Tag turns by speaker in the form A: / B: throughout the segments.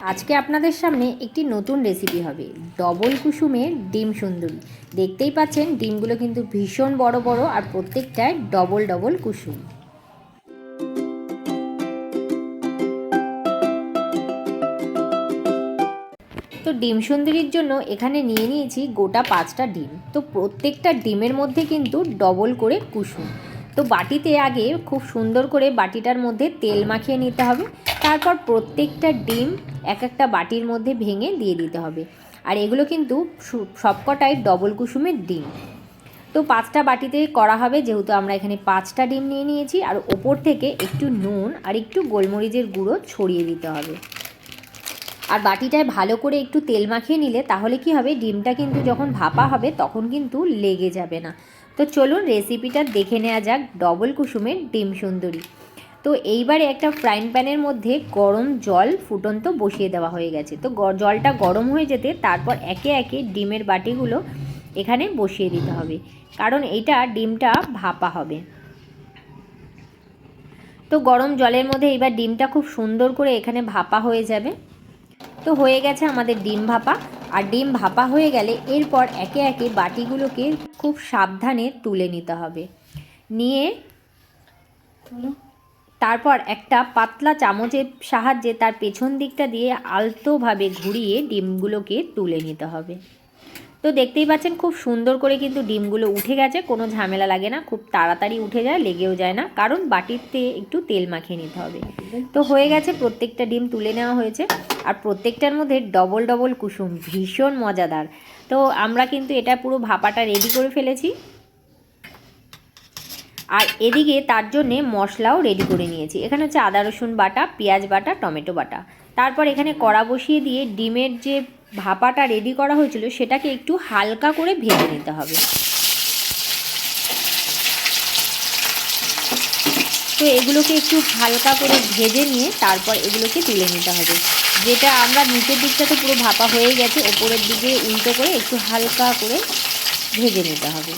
A: আজকে আপনাদের সামনে একটি নতুন রেসিপি হবে। ডবল কুসুমের ডিম সুন্দরী দেখতেই পাচ্ছেন, ডিমগুলো কিন্তু ভীষণ বড় বড় আর প্রত্যেকটায় ডবল ডবল কুসুম। তো ডিম সুন্দরীর জন্য এখানে নিয়ে নিয়েছি গোটা পাঁচটা ডিম। তো প্রত্যেকটা ডিমের মধ্যে কিন্তু ডবল করে কুসুম। তো বাটিতে আগে খুব সুন্দর করে বাটিটার মধ্যে তেল মাখিয়ে নিতে হবে। তারপর প্রত্যেকটা ডিম এক একটা বাটির মধ্যে ভেঙে দিয়ে দিতে হবে। আর এগুলো কিন্তু সবকটাই ডবল কুসুমের ডিম। তো পাঁচটা বাটিতে করা হবে, যেহেতু আমরা এখানে পাঁচটা ডিম নিয়ে নিয়েছি, আর ওপর থেকে একটু নুন আর একটু গোলমরিচের গুঁড়ো ছড়িয়ে দিতে হবে। আর বাটিটায় ভালো করে একটু তেল মাখিয়ে নিলে তাহলে কি হবে, ডিমটা কিন্তু যখন ভাপা হবে তখন কিন্তু লেগে যাবে না। তো চলুন রেসিপিটা দেখে নেওয়া যাক ডবল কুসুমের ডিম সুন্দরী। তো এইবারে একটা ফ্রাইং প্যানের মধ্যে গরম জল ফুটন্ত বসিয়ে দেওয়া হয়ে গেছে। তো জলটা গরম হয়ে যেতে তারপর একে একে ডিমের বাটিগুলো এখানে বসিয়ে দিতে হবে। কারণ এইটা ডিমটা ভাপা হবে। তো গরম জলের মধ্যে এবার ডিমটা খুব সুন্দর করে এখানে ভাপা হয়ে যাবে। তো হয়ে গেছে আমাদের ডিম ভাপা। আর ডিম ভাপা হয়ে গেলে এরপর একে একে বাটিগুলোকে খুব সাবধানে তুলে নিতে হবে। নিয়ে তারপর একটা পাতলা চামচের সাহায্যে তার পেছন দিকটা দিয়ে আলতোভাবে ঘুরিয়ে ডিমগুলোকে তুলে নিতে হবে। তো দেখতেই পাচ্ছেন খুব সুন্দর করে কিন্তু ডিমগুলো উঠে গেছে, কোনো ঝামেলা লাগে না, খুব তাড়াতাড়ি উঠে যায়, লেগেও যায় না, কারণ বাটিতে একটু তেল মাখিয়ে নিতে হবে। তো হয়ে গেছে প্রত্যেকটা ডিম তুলে নেওয়া হয়েছে, আর প্রত্যেকটার মধ্যে ডবল ডবল কুসুম, ভীষণ মজাদার। তো আমরা কিন্তু এটা পুরো ভাপাটা রেডি করে ফেলেছি। আর এদিকে তার জন্যে মশলাও রেডি করে নিয়েছি। এখানে হচ্ছে আদা, রসুন বাটা, পেঁয়াজ বাটা, টমেটো বাটা। তারপর এখানে কড়া বসিয়ে দিয়ে ডিমের যে ভাপাটা রেডি করা হয়েছিল, সেটাকে একটু হালকা করে ভেজে নিতে হবে। তো এগুলোকে একটু হালকা করে ভেজে নিয়ে তারপর এগুলোকে তুলে নিতে হবে। যেটা আমরা নিচের দিকটা তো পুরো ভাপা হয়ে গেছে, ওপরের দিকে উল্টো করে একটু হালকা করে ভেজে নিতে হবে।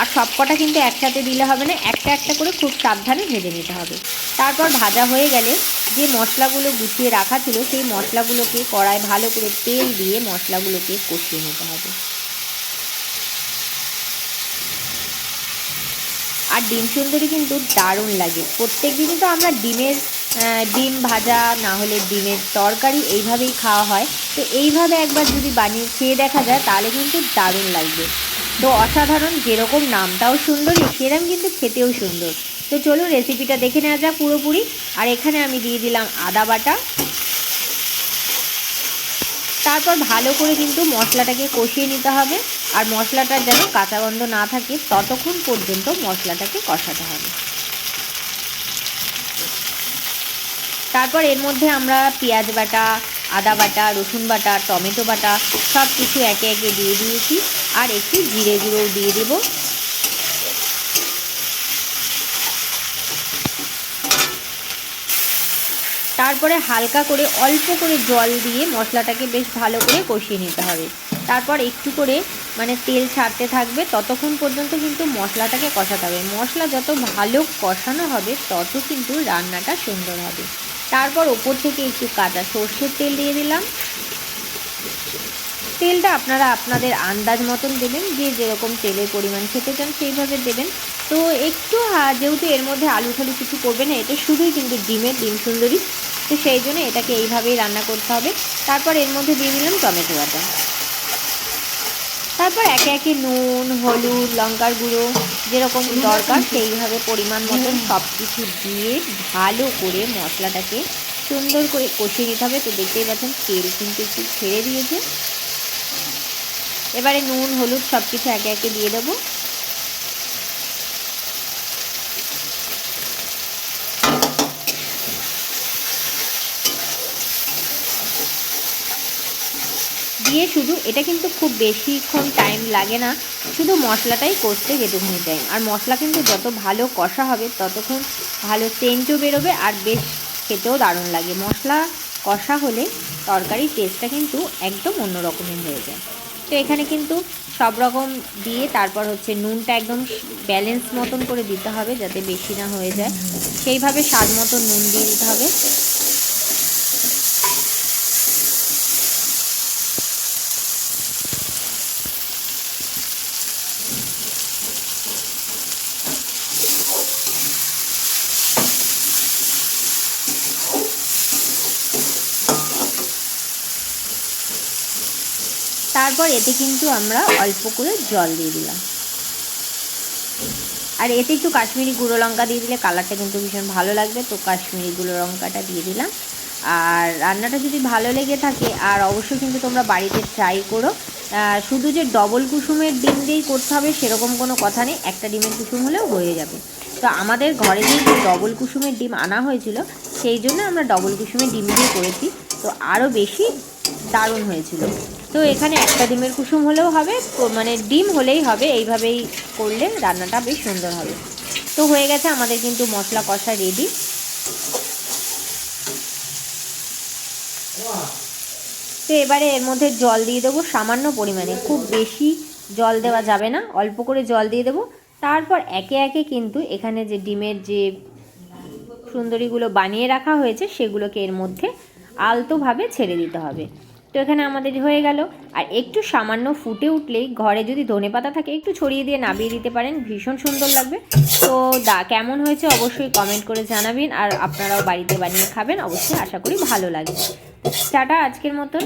A: আর সবকটা কিন্তু একসাথে দিলে হবে না, একটা একটা করে খুব সাবধানে ভেজে নিতে হবে। তারপর ভাজা হয়ে গেলে যে মশলাগুলো গুছিয়ে রাখা ছিল, সেই মশলাগুলোকে কড়ায় ভালো করে তেল দিয়ে মশলাগুলোকে কষিয়ে নিতে হবে। আর ডিম সুন্দরী কিন্তু দারুণ লাগে। প্রত্যেক দিনই তো আমরা ডিমের ডিম ভাজা, না হলে ডিমের তরকারি এইভাবেই খাওয়া হয়। তো এইভাবে একবার যদি বানিয়ে খেয়ে দেখা যায়, তাহলে কিন্তু দারুণ লাগবে। তো অসাধারণ, যেরকম নামটাও সুন্দরী সেরকম কিন্তু খেতেও সুন্দর। তো চলুন রেসিপিটা দেখে নেওয়া যাক পুরোপুরি। আর এখানে আমি দিয়ে দিলাম আদা বাটা। তারপর ভালো করে কিন্তু মশলাটাকে কষিয়ে নিতে হবে। আর মশলাটা যেন কাঁচা গন্ধ না থাকে, ততক্ষণ পর্যন্ত মশলাটাকে কষাতে হবে। তারপর এর মধ্যে আমরা পেঁয়াজ বাটা, আদা বাটা, রসুন বাটা, টমেটো বাটা সব কিছু একে একে দিয়ে দিয়েছি। আর একটু জিরে গুঁড়োও দিয়ে দেবো। তারপরে হালকা করে, অল্প করে জল দিয়ে মশলাটাকে বেশ ভালো করে কষিয়ে নিতে হবে। তারপর একটু করে মানে তেল ছাড়তে থাকবে, ততক্ষণ পর্যন্ত কিন্তু মশলাটাকে কষাতে হবে। মশলা যত ভালো কষানো হবে, তত কিন্তু রান্নাটা সুন্দর হবে। তারপর ওপর থেকে একটু কাঁচা সর্ষের তেল দিয়ে দিলাম। তেলটা আপনারা আপনাদের আন্দাজ মতন দেবেন, যে যেরকম তেলের পরিমাণ খেতে চান সেইভাবে দেবেন। তো একটু যেহেতু এর মধ্যে আলু ঠালু কিছু করবে না, এটা শুধুই কিন্তু ডিমের, ডিম সুন্দরী। তো সেই জন্য এটাকে এইভাবেই রান্না করতে হবে। তারপর এর মধ্যে দিয়ে দিলাম টমেটো বাটা। তারপর একে একে নুন, হলুদ, লঙ্কার গুঁড়ো, যেরকম দরকার সেইভাবে পরিমাণ মতন সব কিছু দিয়ে ভালো করে মশলাটাকে সুন্দর করে কষিয়ে নিতে হবে। তো দেখতেই পাচ্ছেন তেল কিন্তু একটু ছেড়ে দিয়েছে। এবারে নুন, হলুদ সব কিছু একে একে দিয়ে দেবো। দিয়ে শুধু, এটা কিন্তু খুব বেশিক্ষণ টাইম লাগে না। শুধু মশলাটাই কষতে যেটুকুনি টাইম আর মশলা কিন্তু যত ভালো কষা হবে, ততক্ষণ ভালো সেন্টও বেরোবে আর বেশ খেতেও দারুণ লাগে। মশলা কষা হলে তরকারির টেস্টটা কিন্তু একদম অন্য রকমের হয়ে যায়। তো এখানে কিন্তু সব রকম দিয়ে তারপর হচ্ছে নুনটা একদম ব্যালেন্স মতন করে দিতে হবে যাতে বেশি না হয়ে যায়। সেইভাবে স্বাদ মতো নুন দিয়ে দিতে হবে। তারপর এতে কিন্তু আমরা অল্প করে জল দিয়ে দিলাম। আর এতে একটু কাশ্মীরি গুঁড়ো লঙ্কা দিয়ে দিলে কালারটা কিন্তু ভীষণ ভালো লাগবে। তো কাশ্মীরি গুঁড়ো লঙ্কাটা দিয়ে দিলাম। আর রান্নাটা যদি ভালো লেগে থাকে, আর অবশ্যই কিন্তু তোমরা বাড়িতে ট্রাই করো। শুধু যে ডবল কুসুমের ডিম দিয়েই করতে হবে সেরকম কোনো কথা নেই। একটা ডিমের কুসুম হলেও হয়ে যাবে। তো আমাদের ঘরে যেহেতু ডবল কুসুমের ডিম আনা হয়েছিল, সেই জন্য আমরা ডবল কুসুমের ডিম দিয়ে করেছি। তো আরও বেশি দারুণ হয়েছিল। তো এখানে একটা ডিমের কুসুম হলেও হবে মানে ডিম হলেই হবে, এইভাবেই করলে রান্নাটা বেশ সুন্দর হবে। তো হয়ে গেছে আমাদের কিন্তু মশলা কষা রেডি তো এবারে এর মধ্যে জল দিয়ে দেবো সামান্য পরিমাণে, খুব বেশি জল দেওয়া যাবে না, অল্প করে জল দিয়ে দেবো। তারপর একে একে কিন্তু এখানে যে ডিমের যে সুন্দরীগুলো বানিয়ে রাখা হয়েছে, সেগুলোকে এর মধ্যে আলতোভাবে ছেড়ে দিতে হবে। তো এখানে আমাদের হয়ে গেল। আর একটু সামান্য ফুটে উঠলেই ঘরে যদি ধনে পাতা থাকে, একটু ছড়িয়ে দিয়ে নাবিয়ে দিতে পারেন। ভীষণ সুন্দর লাগবে। তো দা, কেমন হয়েছে অবশ্যই কমেন্ট করে জানাবেন। আর আপনারাও বাড়িতে বানিয়ে খাবেন। অবশ্যই আশা করি ভালো লাগবে। টাটা আজকের মতন।